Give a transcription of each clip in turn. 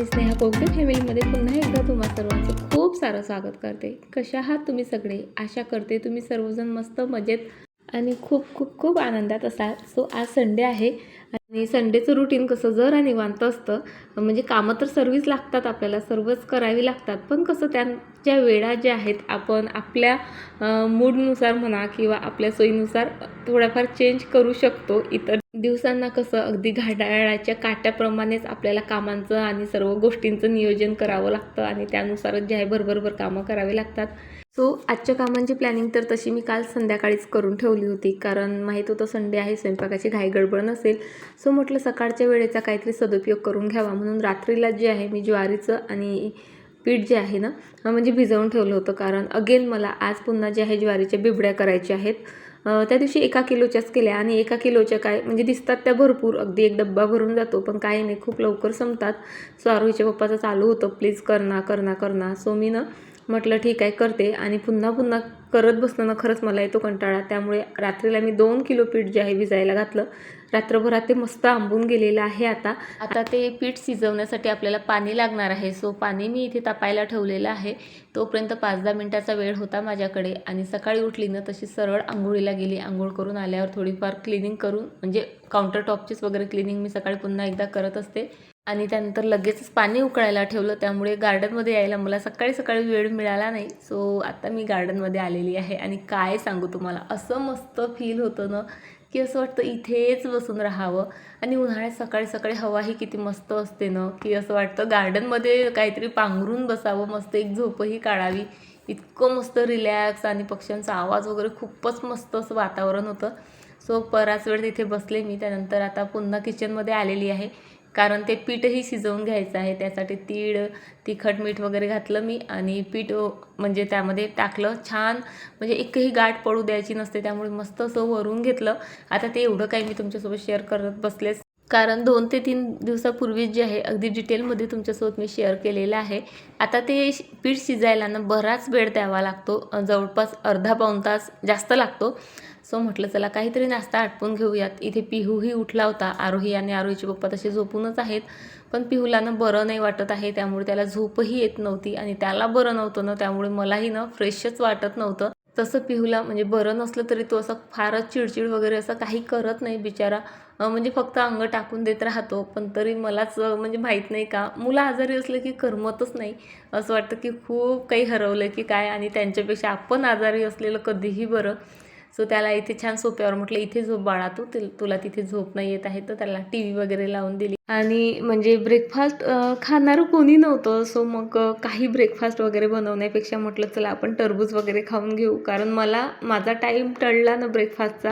मी स्नेहा कोगदे फॅमिलीमध्ये पुन्हा एकदा तुम्हा सर्वांचं खूप सारं स्वागत करते. कशा आहात तुम्ही सगळे? आशा करते तुम्ही सर्वजण मस्त मजेत आणि खूप खूप खूप आनंदात असाल. सो आज संडे आहे. आणि संडेचं रुटीन कसं जरा निवांत असतं. म्हणजे कामं तर सर्वच लागतात आपल्याला सर्वच करावी लागतात. पण कसं त्यांच्या वेळा ज्या आहेत आपण आपल्या मूडनुसार म्हणा किंवा आपल्या सोयीनुसार थोड्याफार चेंज करू शकतो. इतर दिवसांना कसं अगदी घाटाळाच्या काट्याप्रमाणेच आपल्याला कामांचं आणि सर्व गोष्टींचं नियोजन करावं लागतं आणि त्यानुसारच जे आहे भरभरभर कामं करावी लागतात. सो आजच्या कामांची प्लॅनिंग तर तशी मी काल संध्याकाळीच करून ठेवली होती. कारण माहीत होतं संडे आहे स्वयंपाकाची घाई गडबड नसेल. सो म्हटलं सकाळच्या वेळेचा काहीतरी सदुपयोग करून घ्यावा. म्हणून रात्रीला जे आहे मी ज्वारीचं आणि पीठ जे आहे ना म्हणजे भिजवून ठेवलं होतं. कारण अगेन मला आज पुन्हा जे आहे ज्वारीच्या बिबड्या करायच्या आहेत. त्या दिवशी एका किलोच्याच केल्या आणि एका किलोच्या काय म्हणजे दिसतात त्या भरपूर. अगदी एक डब्बा भरून जातो पण काही नाही. खूप लवकर संपतात. सो आरोहीच्या पप्पाचं चालू होतं. प्लीज करना करना करना. सो मी ना म्हटलं ठीक आहे करते. आणि पुन्हा पुन्हा करत बसणं ना खरंच मला येतो कंटाळा. त्यामुळे रात्रीला मी दोन किलो पीठ जे आहे भिजायला घातलं. रात्रभरात ते मस्त आंबून गेलेलं आहे आता. आता ते पीठ शिजवण्यासाठी आपल्याला पाणी लागणार आहे. सो पाणी मी इथे तापायला ठेवलेलं आहे. तोपर्यंत पाच दहा मिनटाचा वेळ होता माझ्याकडे. आणि सकाळी उठली ना तशी सरळ आंघोळीला गेली. आंघोळ करून आल्यावर थोडीफार क्लिनिंग करून म्हणजे काउंटर टॉपचीच वगैरे क्लिनिंग मी सकाळी पुन्हा एकदा करत असते. आणि त्यानंतर लगेचच पाणी उकळायला ठेवलं. त्यामुळे गार्डनमध्ये यायला मला सकाळी सकाळी वेळ मिळाला नाही. सो आता मी गार्डनमध्ये आलेली आहे. आणि काय सांगू तुम्हाला? असं मस्त फील होतं ना की असं वाटतं इथेच बसून राहावं. आणि उन्हाळ्यात सकाळी सकाळी हवाही किती मस्त असते ना की असं वाटतं गार्डनमध्ये काहीतरी पांघरून बसावं मस्त एक झोपही काढावी. इतकं मस्त रिलॅक्स आणि पक्ष्यांचा आवाज वगैरे खूपच मस्त असं वातावरण होतं. सो बराच वेळ तिथे बसले मी. त्यानंतर आता पुन्हा किचनमध्ये आलेली आहे. कारण ते पीठही शिजवून घ्यायचं आहे त्यासाठी तीळ तिखट मीठ वगैरे घातलं मी आणि पीठ म्हणजे त्यामध्ये टाकलं छान म्हणजे एकही गाठ पडू द्यायची नसते त्यामुळे मस्त असं वरून घेतलं. आता ते एवढं काही मी तुमच्यासोबत शेअर करत बसलेच. कारण दोन ते तीन दिवसापूर्वीच जे आहे अगदी डिटेलमध्ये तुमच्यासोबत मी शेअर केलेलं आहे. आता ते पीठ शिजायला ना बराच वेळ द्यावा लागतो जवळपास अर्धा पाऊण तास जास्त लागतो. सो म्हटलं चला काहीतरी नाश्ता आटपून घेऊयात. इथे पिहूही उठला होता. आरोही आणि आरोहीचे पप्पा तसे झोपूनच आहेत. पण पिहूला ना बरं नाही वाटत आहे. त्यामुळे त्याला झोपही येत नव्हती आणि त्याला बरं नव्हतं ना. त्यामुळे मलाही ना फ्रेशच वाटत नव्हतं. तसं पिहूला म्हणजे बरं नसलं तरी तो असं फारच चिडचिड वगैरे असं काही करत नाही बिचारा. म्हणजे फक्त अंग टाकून देत राहतो. पण तरी मलाच म्हणजे माहीत नाही का. मुलं आजारी असलं की करमतच नाही. असं वाटतं की खूप काही हरवलं की काय आणि त्यांच्यापेक्षा आपण आजारी असलेलं कधीही बरं. सो त्याला इथे छान सोप्यावर म्हटलं इथे झोप बाळा तू तुला तिथे झोप नाही येत आहे. तर त्याला टी व्ही वगैरे लावून दिली. आणि म्हणजे ब्रेकफास्ट खाणारं कोणी नव्हतं. सो मग काही ब्रेकफास्ट वगैरे बनवण्यापेक्षा म्हटलं चला आपण टरबूज वगैरे खाऊन घेऊ. कारण मला माझा टाईम टळला ना ब्रेकफास्टचा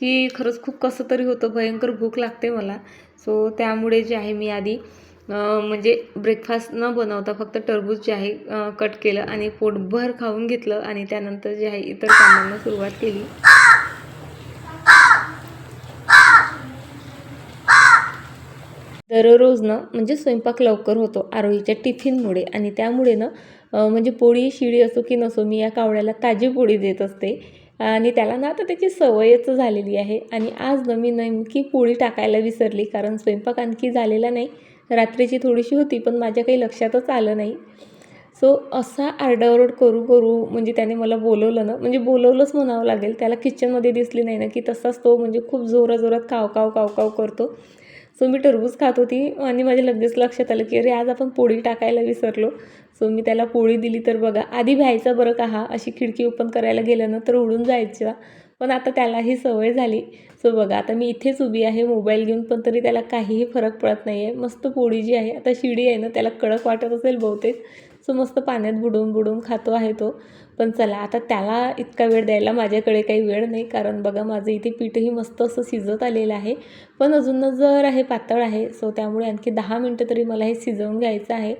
की खरंच खूप कसं तरी होतं. भयंकर भूक लागते मला. सो त्यामुळे जे आहे मी आधी म्हणजे ब्रेकफास्ट न बनवता फक्त टरबूज जे आहे कट केलं आणि पोटभर खाऊन घेतलं आणि त्यानंतर जे आहे इतर कामांना सुरुवात केली. दररोज ना म्हणजे स्वयंपाक लवकर होतो आरोहीच्या टिफिनमुळे आणि त्यामुळे ना म्हणजे पोळी शिळी असो की नसो मी या कावळ्याला ताजी पोळी देत असते. आणि त्याला ना आता त्याची सवयच झालेली आहे. आणि आज ना मी नेमकी पोळी टाकायला विसरली कारण स्वयंपाक आणखी झालेला नाही. रात्रीची थोडीशी होती पण माझ्या काही लक्षातच आलं नाही. सो असा आरडाओरड करू करू म्हणजे त्याने मला बोलवलं ना म्हणजे बोलवलंच म्हणावं लागेल. त्याला किचनमध्ये दिसली नाही ना की तसाच तो म्हणजे खूप जोराजोरात काव काव काव काव करतो. सो मी टरबूज खात होती आणि माझ्या लगेच लक्षात आलं की अरे आज आपण पोळी टाकायला विसरलो. सो मी त्याला पोळी दिली तर बघा आधी भ्यायचा बरं का हा अशी खिडकी ओपन करायला गेलं ना तर उडून जायचा पण आता त्याला ही सवय झाली. सो बघा आता मी इथेच उभी आहे मोबाईल घेऊन पण तरी त्याला काहीही फरक पडत नाही आहे मस्त पोळी जी आहे आता शिडी आहे ना त्याला कडक वाटत असेल बहुतेक. सो मस्त पाण्यात बुडून बुडून खातो आहे तो. पण चला आता त्याला इतका वेळ द्यायला माझ्याकडे काही वेळ नाही कारण बघा माझं इथे पीठही मस्त असं शिजत आलेलं आहे. पण अजून जर आहे पातळ आहे सो त्यामुळे आणखी दहा मिनटं तरी मला हे शिजवून घ्यायचं आहे.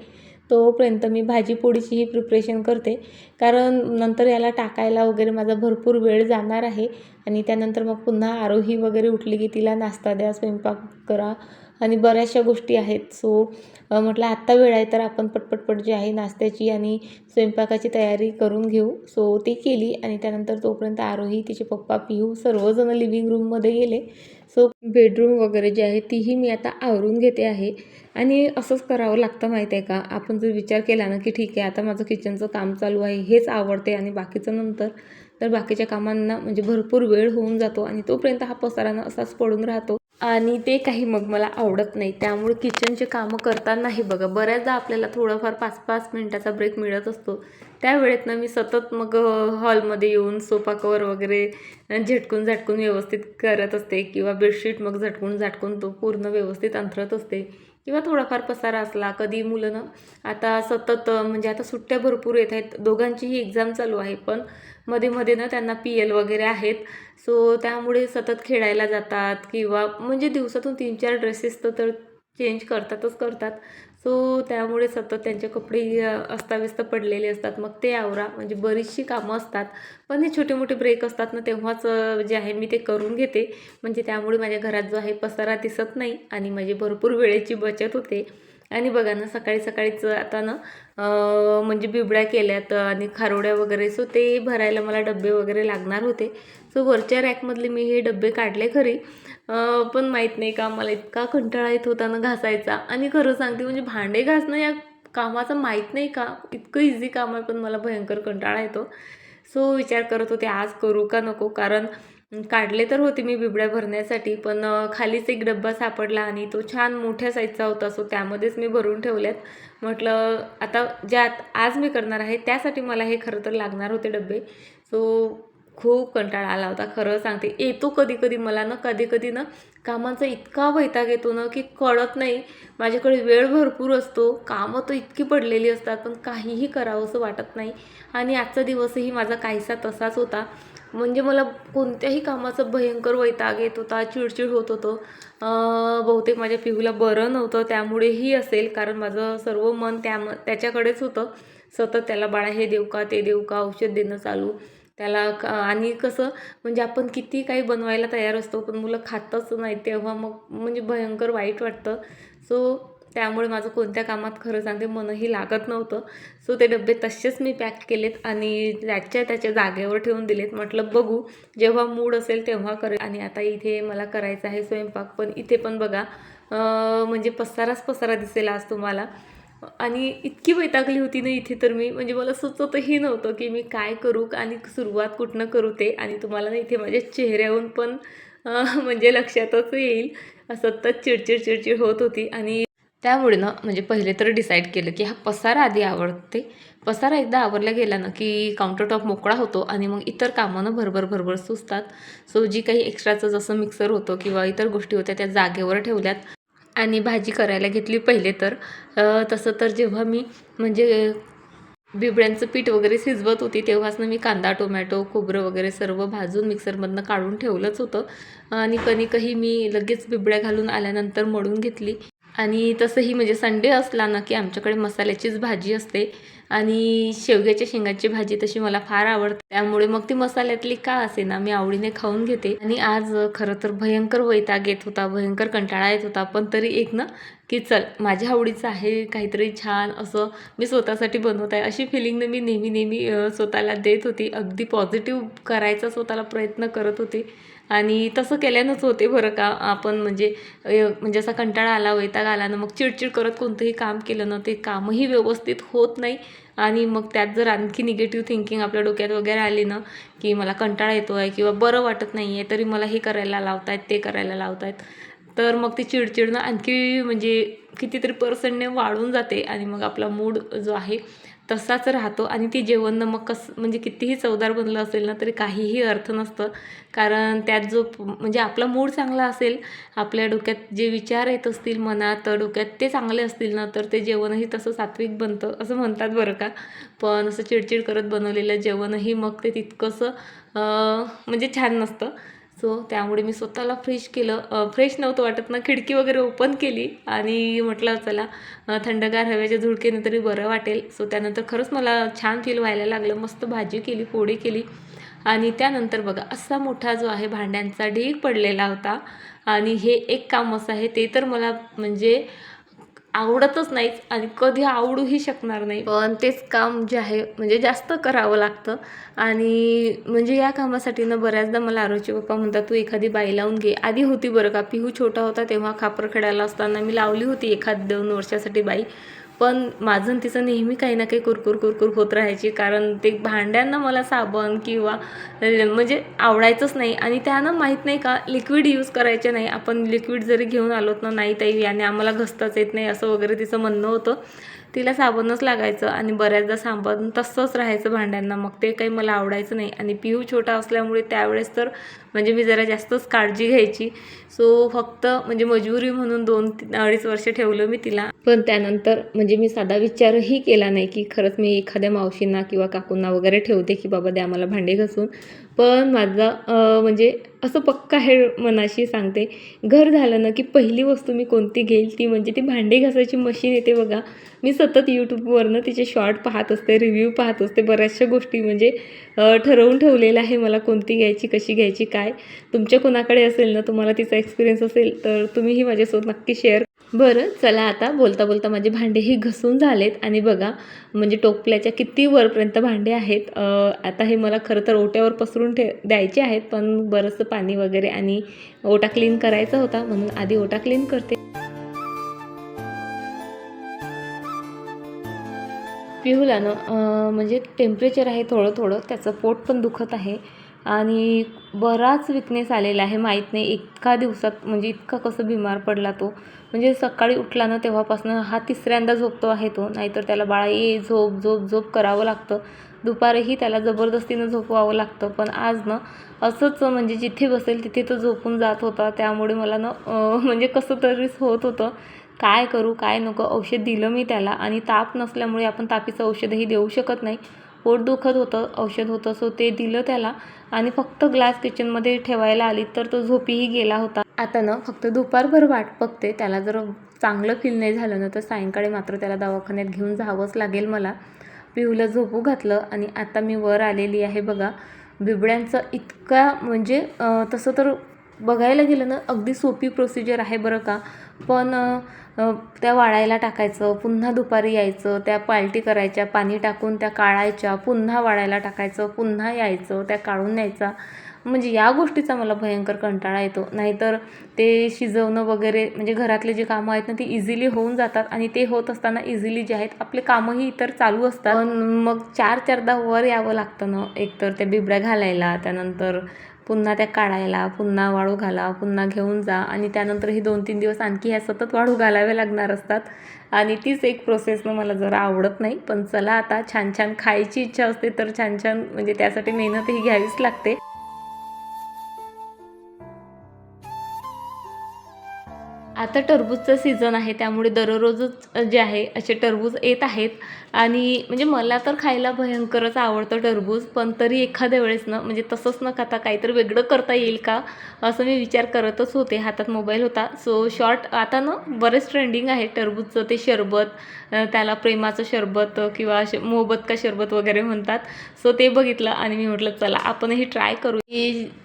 तोपर्यंत मी भाजी पोळीचीही प्रिपरेशन करते. कारण नंतर याला टाकायला वगैरे माझा भरपूर वेळ जाणार आहे. आणि त्यानंतर मग पुन्हा आरोही वगैरे उठली की तिला नाश्ता द्या स्वयंपाक करा. आणि बऱ्याचशा गोष्टी आहेत. सो म्हटलं आत्ता वेळ आहे तर आपण पटपटपट जे आहे नाश्त्याची आणि स्वयंपाकाची तयारी करून घेऊ. सो ती केली आणि त्यानंतर तोपर्यंत आरोही तिचे पप्पा पिहू सर्वजण लिव्हिंग रूममध्ये गेले. सो बेडरूम वगैरे जे आहे तीही मी आता आवरून घेते आहे. आणि असंच करावं लागतं माहीत आहे का? आपण जर विचार केला ना की ठीक आहे आता माझं किचनचं काम चालू आहे हेच आवडते आणि बाकीचं नंतर तर बाकीच्या कामांना म्हणजे भरपूर वेळ होऊन जातो आणि तोपर्यंत हा पसारानं असाच पडून राहतो. आणि ते काही मग मला आवडत नाही. त्यामुळे किचनचे कामं करतानाही बघा बऱ्याचदा आपल्याला थोडंफार पाच पाच मिनटाचा ब्रेक मिळत असतो. त्यावेळेतनं ना मी सतत मग हॉलमध्ये येऊन सोफा कवर वगैरे झटकून झटकून व्यवस्थित करत असते किंवा बेडशीट मग झटकून झटकून तो पूर्ण व्यवस्थित अंथरत असते. किंवा थोडाफार पसारा असला कधी मुलं ना आता सतत म्हणजे आता सुट्ट्या भरपूर येत आहेत दोघांचीही एक्झाम चालू आहे पण मध्ये मध्ये ना त्यांना पी एल वगैरे आहेत. सो त्यामुळे सतत खेळायला जातात किंवा म्हणजे दिवसातून तीन चार ड्रेसेस तर चेंज करतातच करतात. सो त्यामुळे सतत त्यांचे कपडे अस्ताव्यस्त पडलेले असतात. मग ते आवरा. म्हणजे बरीचशी कामं असतात. पण हे छोटे मोठे ब्रेक असतात ना तेव्हाच जे आहे मी ते करून घेते. म्हणजे त्यामुळे माझ्या घरात जो आहे पसारा दिसत नाही आणि माझी भरपूर वेळेची बचत होते. आणि बघा ना सकाळी सकाळीच आता ना म्हणजे बिबड्या केल्यात आणि खारोड्या वगैरे सो ते भरायला मला डबे वगैरे लागणार होते. सो वरच्या रॅकमधले मी हे डबे काढले खरी. पण माहीत नाही का मला इतका कंटाळा येत होता ना घासायचा. आणि खरं सांगते म्हणजे भांडे घासणं या कामाचं माहीत नाही का इतकं इझी काम आहे पण मला भयंकर कंटाळा येतो. सो विचार करत होते आज करू का नको? कारण काढले तर होते मी बिबड्या भरण्यासाठी पण खालीच एक डब्बा सापडला आणि तो छान मोठ्या साईजचा होता सो त्यामध्येच मी भरून ठेवल्यात. म्हटलं आता ज्यात आज मी करणार आहे त्यासाठी मला हे खरं तर लागणार होते डब्बे. सो खूप कंटाळा आला होता खरं सांगते. येतो कधी कधी मला ना कधी कधी ना कामांचा इतका वैताग येतो ना की कळत नाही. माझ्याकडे वेळ भरपूर असतो कामं तर इतकी पडलेली असतात पण काहीही करावं असं वाटत नाही. आणि आजचा दिवसही माझा काहीसा तसाच होता. म्हणजे मला कोणत्याही कामाचं भयंकर वैताग येत होता चिडचिड होत होतं. बहुतेक माझ्या पिहूला बरं नव्हतं त्यामुळेही असेल. कारण माझं सर्व मन त्या त्याच्याकडेच होतं. सतत त्याला बाळा हे देऊ का ते देऊ का? औषध देणं चालू. त्याला आणि कसं म्हणजे आपण किती काही बनवायला तयार असतो पण मुलं खातच नाही तेव्हा मग म्हणजे भयंकर वाईट वाटतं. सो त्यामुळे माझं कोणत्या कामात खरं सांगते मनही लागत नव्हतं. सो ते डबे तसेच मी पॅक केलेत आणि त्याच्या त्याच्या जागेवर ठेवून दिलेत. म्हटलं बघू जेव्हा मूड असेल तेव्हा करेल आणि आता इथे मला करायचं आहे स्वयंपाक पण इथे पण बघा म्हणजे पसाराच पसारा दिसेल आज तुम्हाला. आणि इतकी वैतागली होती ना इथे तर मी. म्हणजे मला सुचतही नव्हतं की मी काय करू आणि सुरुवात कुठनं करू ते. आणि तुम्हाला ना इथे माझ्या चेहऱ्याहून पण म्हणजे लक्षातच येईल. सतत चिडचिड चिडचिड होत होती. आणि त्यामुळे ना म्हणजे पहिले तर डिसाईड केलं की हा पसारा आधी आवडते. पसारा एकदा आवरला गेला ना की काउंटरटॉप मोकळा होतो आणि मग इतर कामानं भरभर भरभर सुचतात सो जी काही एक्स्ट्राचं जसं मिक्सर होतं किंवा इतर गोष्टी होत्या त्या जागेवर ठेवल्यात. आणि भाजी करायला घेतली पहिले तर. तसं तर जेव्हा मी म्हणजे बिबड्यांचं पीठ वगैरे शिजवत होती तेव्हाच ना मी कांदा टोमॅटो खोबरं वगैरे सर्व भाजून मिक्सरमधनं काढून ठेवलंच होतं. आणि कणिकही मी लगेच बिबड्या घालून आल्यानंतर मळून घेतली. आणि तसंही म्हणजे संडे असला ना की आमच्याकडे मसाल्याचीच भाजी असते आणि शेवग्याच्या शेंगाची भाजी तशी मला फार आवडते. त्यामुळे मग ती मसाल्यातली का असे ना मी आवडीने खाऊन घेते. आणि आज खरं तर भयंकर वैताग येत होता भयंकर कंटाळा येत होता. पण तरी एक ना की चल माझ्या आवडीचं आहे काहीतरी छान असं मी स्वतःसाठी बनवत आहे अशी फिलिंग मी नेहमी नेहमी स्वतःला देत होती. अगदी पॉझिटिव्ह करायचा स्वतःला प्रयत्न करत होते. आणि तसं केल्यानंच होते बरं का. आपण म्हणजे म्हणजे असा कंटाळा आला वैताग आला ना मग चिडचिड करत कोणतंही काम केलं ना ते कामही व्यवस्थित होत नाही. आणि मग त्यात जर आणखी निगेटिव्ह थिंकिंग आपल्या डोक्यात वगैरे आली ना की मला कंटाळा येतो आहे किंवा बरं वाटत नाही आहे तरी मला हे करायला लावत आहेत ते करायला लावत आहेत तर मग ती चिडचिडणं आणखी म्हणजे कितीतरी पर्सेंटने वाढून जाते आणि मग आपला मूड जो आहे तसाच राहतो आणि ती जेवण मग कसं म्हणजे कितीही चवदार बनलं असेल ना तरी काहीही अर्थ नसतं. कारण त्यात जो म्हणजे आपला मूड चांगला असेल आपल्या डोक्यात जे विचार येत असतील मनात डोक्यात ते चांगले असतील ना तर ते जेवणही तसं सात्विक बनतं असं म्हणतात बरं का. पण असं चिडचिड करत बनवलेलं जेवणही मग ते तितकंसं म्हणजे छान नसतं. सो त्यामुळे मी स्वतःला फ्रेश केलं. फ्रेश नव्हतं वाटत ना खिडकी वगैरे ओपन केली आणि म्हटलं चला थंडगार हवेच्या झुळकेने तरी बरं वाटेल. सो त्यानंतर खरंच मला छान फील व्हायला लागलं. मस्त भाजी केली पोळी केली. आणि त्यानंतर बघा असा मोठा जो आहे भांड्यांचा ढीग पडलेला होता. आणि हे एक काम असं आहे ते तर मला म्हणजे आवडतच नाहीच आणि कधी आवडूही शकणार नाही. पण तेच काम जे आहे म्हणजे जास्त करावं लागतं. आणि म्हणजे या कामासाठी ना बऱ्याचदा मला आरोचे पप्पा म्हणतात तू एखादी बाई लावून घे. आधी होती बरं का पिहू छोटा होता तेव्हा खापर खेळायला असताना मी लावली होती एखाद दोन वर्षासाठी बाई. पण माझं आणि तिचं नेहमी काही ना काही कुरकुर कुरकुर होत राहायची कारण ते भांड्यांना मला साबण किंवा म्हणजे आवडायचंच नाही. आणि त्यानं माहीत नाही का लिक्विड यूज करायचे नाही. आपण लिक्विड जरी घेऊन आलोत ना नाही ताई याने आम्हाला घसताच येत नाही असं वगैरे तिचं म्हणणं होतं. तिला साबणच लागायचं आणि बऱ्याचदा साबण तसंच राहायचं भांड्यांना. मग ते काही मला आवडायचं नाही. आणि पिऊ छोटा असल्यामुळे त्यावेळेस तर म्हणजे मी जरा जास्तच काळजी घ्यायची. सो फक्त म्हणजे मजबुरी म्हणून दोन तीन अडीच वर्ष ठेवलं मी तिला. पण त्यानंतर म्हणजे मी साधा विचारही केला नाही की खरंच मी एखाद्या मावशींना किंवा काकूंना वगैरे ठेवते की बाबा द्या मला भांडे घासून. पण माझा म्हणजे असं पक्का हे मनाशी सांगते. घर झालं ना की पहिली वस्तू मी कोणती घेईल ती म्हणजे ती भांडी घासायची मशीन येते बघा. मी सतत यूट्यूबवरनं तिचे शॉर्ट पाहत असते रिव्ह्यू पाहत असते बऱ्याचशा गोष्टी म्हणजे ठरवून ठेवलेलं आहे मला कोणती घ्यायची कशी घ्यायची काय. तुमच्या कोणाकडे असेल ना तुम्हाला तिचा एक्सपिरियन्स असेल तर तुम्हीही माझ्यासोबत नक्की शेअर बरं चला आता बोलता बोलता माझे भांडेही घसून झालेत. आणि बघा म्हणजे टोपल्याच्या किती वरपर्यंत भांडे आहेत. आता हे मला खरं तर ओट्यावर पसरून ठे द्यायचे आहेत पण बरंचसं पाणी वगैरे आणि ओटा क्लीन करायचा होता म्हणून आधी ओटा क्लीन करते. पिहूला ना म्हणजे टेम्परेचर आहे थोडं थोडं त्याचं पोट पण दुखत आहे. आणि बराच विकनेस आलेला आहे. माहीत नाही एका दिवसात म्हणजे इतका कसं बिमार पडला तो. म्हणजे सकाळी उठला ना तेव्हापासून हा तिसऱ्यांदा झोपतो आहे तो. नाहीतर त्याला बाळा ये झोप झोप झोप करावं लागतं. दुपारही त्याला जबरदस्तीनं झोपवावं लागतं. पण आज ना असंच म्हणजे जिथे बसेल तिथे तो झोपून जात होता. त्यामुळे मला ना म्हणजे कसं तरीच होत होतं. काय करू काय नको औषध दिलं मी त्याला. आणि ताप नसल्यामुळे आपण तापीचं औषधही देऊ शकत नाही. पोट दुखत होतं औषध होतं सो ते दिलं त्याला. आणि फक्त ग्लास किचनमध्ये ठेवायला आली तर तो झोपीही गेला होता. आता ना फक्त दुपारभर वाट बघते. त्याला जर चांगलं फील नाही झालं ना तर सायंकाळी मात्र त्याला दवाखान्यात घेऊन जावंच लागेल मला. पिहूला झोपू घातलं आणि आता मी वर आलेली आहे बघा. बिबड्यांचं इतका म्हणजे तसं तर बघायला गेलं ना अगदी सोपी प्रोसिजर आहे बरं का. पण त्या वाळायला टाकायचं पुन्हा दुपारी यायचं त्या पालटी करायच्या पाणी टाकून त्या काढायच्या पुन्हा वाळायला टाकायचं पुन्हा यायचं त्या काढून न्यायचा. म्हणजे या गोष्टीचा मला भयंकर कंटाळा येतो. नाहीतर ते शिजवणं वगैरे म्हणजे घरातले जे कामं आहेत ना ती इझिली होऊन जातात आणि ते होत असताना इझिली जे आहेत आपले कामंही इतर चालू असतात. पण मग चार चारदा वर यावं लागतं ना एकतर त्या बिबड्या घालायला त्यानंतर पुन्हा त्या काढायला पुन्हा वाळू घाला पुन्हा घेऊन जा. आणि त्यानंतर ही दोन तीन दिवस आणखी ह्या सतत वाळू घालाव्या लागणार असतात. आणि तीच एक प्रोसेसनं मला जरा आवडत नाही. पण चला आता छान छान खायची इच्छा असते तर छान छान म्हणजे त्यासाठी मेहनतही घ्यावीच लागते. आता टरबूजचं सीझन आहे त्यामुळे दररोजच जे आहे असे टरबूज येत आहेत. आणि म्हणजे मला तर खायला भयंकरच आवडतं टरबूज पण तरी एखाद्या वेळेस ना म्हणजे तसंच न खाता काहीतरी वेगळं करता येईल का असं मी विचार करतच होते. हातात मोबाईल होता. सो शॉर्ट आता ना बरेच ट्रेंडिंग आहे टरबूजचं. ते शरबत त्याला प्रेमाचं शरबत किंवा असे मोहब्बत का शरबत वगैरे म्हणतात. सो ते बघितलं आणि मी म्हटलं चला आपणही ट्राय करू.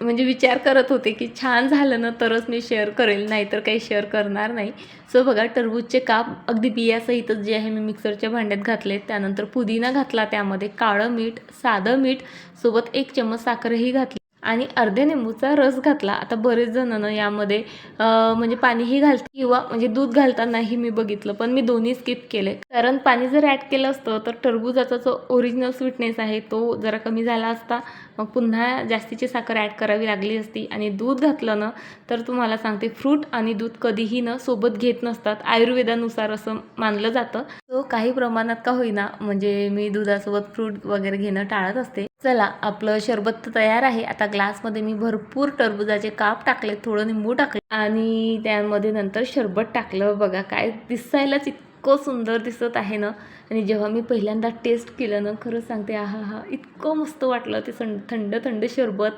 म्हणजे विचार करत होते की छान झालं ना तरच मी शेअर करेल नाहीतर काही शेअर कर करणार नाही. सो बघा टरबूजचे काप अगदी बियासहितच जे आहे मी मिक्सरच्या भांड्यात घातले त्यानंतर पुदिना घातला त्यामध्ये काळं मीठ साधं मीठ सोबत एक चम्मच साखरही घातली. आणि अर्ध्या लिंबूचा रस घातला. आता बरेच जणांना यामध्ये म्हणजे पाणीही घालते किंवा म्हणजे दूध घालतानाही मी बघितलं पण मी दोन्ही स्किप केले. कारण पाणी जर ॲड केलं असतं तर टरबूजाचा जो ओरिजिनल स्वीटनेस आहे तो जरा कमी झाला असता. मग पुन्हा जास्तीची साखर ॲड करावी लागली असती. आणि दूध घातलं ना तर तुम्हाला सांगते फ्रूट आणि दूध कधीही न सोबत घेत नसतात. आयुर्वेदानुसार असं मानलं जातं. तो काही प्रमाणात का होईना म्हणजे मी दुधासोबत फ्रूट वगैरे घेणं टाळत असते. चला आपलं शरबत तर तयार आहे. आता ग्लासमध्ये मी भरपूर टरबुजाचे काप टाकले थोडं निंबू टाकले आणि त्यामध्ये नंतर शरबत टाकलं. बघा काय दिसायलाच इतकं सुंदर दिसत आहे ना. आणि जेव्हा मी पहिल्यांदा टेस्ट केलं ना खरंच सांगते आहा हा इतकं मस्त वाटलं ते सं थंड थंड शरबत.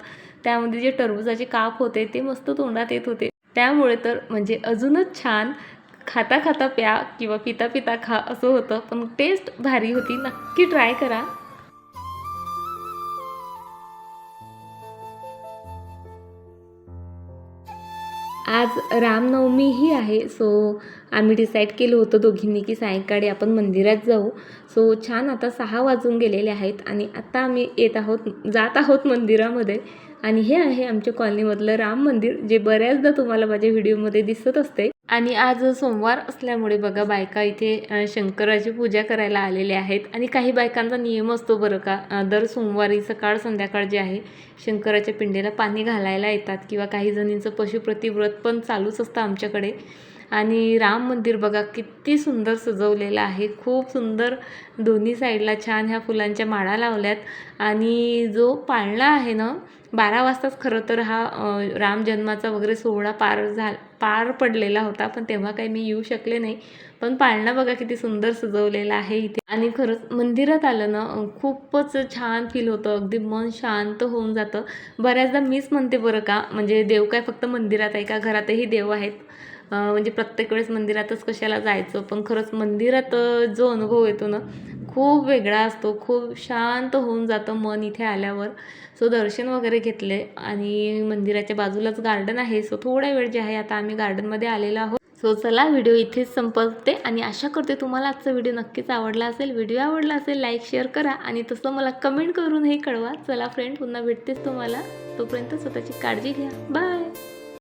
त्यामध्ये जे टरबुजाचे काप होते ते मस्त तोंडात येत होते. त्यामुळे तर म्हणजे अजूनच छान खाता खाता प्या किंवा पिता पिता खा असं होतं. पण टेस्ट भारी होती. नक्की ट्राय करा. आज रामनवमीही आहे सो आम्ही डिसाईड केलं होतं दोघींनी की सायंकाळी आपण मंदिरात जाऊ. सो छान आता सहा वाजून गेलेले आहेत आणि आत्ता आम्ही येत आहोत जात आहोत मंदिरामध्ये. आणि हे आहे आमच्या कॉलनीमधलं राम मंदिर जे बऱ्याचदा तुम्हाला माझ्या व्हिडिओमध्ये दिसत असते. आणि आज सोमवार असल्यामुळे बघा बायका इथे शंकराची पूजा करायला आलेल्या आहेत. आणि काही बायकांचा नियम असतो बरं का दर सोमवारी सकाळ संध्याकाळ जे आहे शंकराच्या पिंडेला पाणी घालायला येतात. किंवा काही जणींचं पशुप्रतिव्रत पण चालूच असतं आमच्याकडे. आणि राम मंदिर बघा किती सुंदर सजवलेलं आहे. खूप सुंदर दोन्ही साईडला छान ह्या फुलांच्या माळा लावल्यात. आणि जो पाळणा आहे ना बारा वाजताच खरं तर हा राम जन्माचा वगैरे सोहळा पार झा पार पडलेला होता पण तेव्हा काही मी येऊ शकले नाही. पण पाळणा बघा किती सुंदर सजवलेला आहे इथे. आणि खरंच मंदिरात आलं ना खूपच छान फील होतं. अगदी मन शांत होऊन जातं. बऱ्याचदा मीच म्हणते बरं का म्हणजे देव काय फक्त मंदिरात आहे का घरातही देव आहेत. म्हणजे प्रत्येक वेळेस मंदिरातच कशाला जायचं पण खरंच मंदिरात जो अनुभव येतो ना खूप वेगळा असतो खूप शांत होऊन जातं मन इथे आल्यावर. सो दर्शन वगैरे घेतले आणि मंदिराच्या बाजूलाच गार्डन आहे सो थोडा वेळ जे आहे आता आम्ही गार्डनमध्ये आलेलो आहोत. सो चला व्हिडिओ इथेच संपवते आणि आशा करते तुम्हाला आजचा व्हिडिओ नक्कीच आवडला असेल. व्हिडिओ आवडला असेल लाईक शेअर करा आणि तसं मला कमेंट करून हे कळवा. चला फ्रेंड पुन्हा भेटतेच तुम्हाला. तोपर्यंत स्वतःची काळजी घ्या. बाय!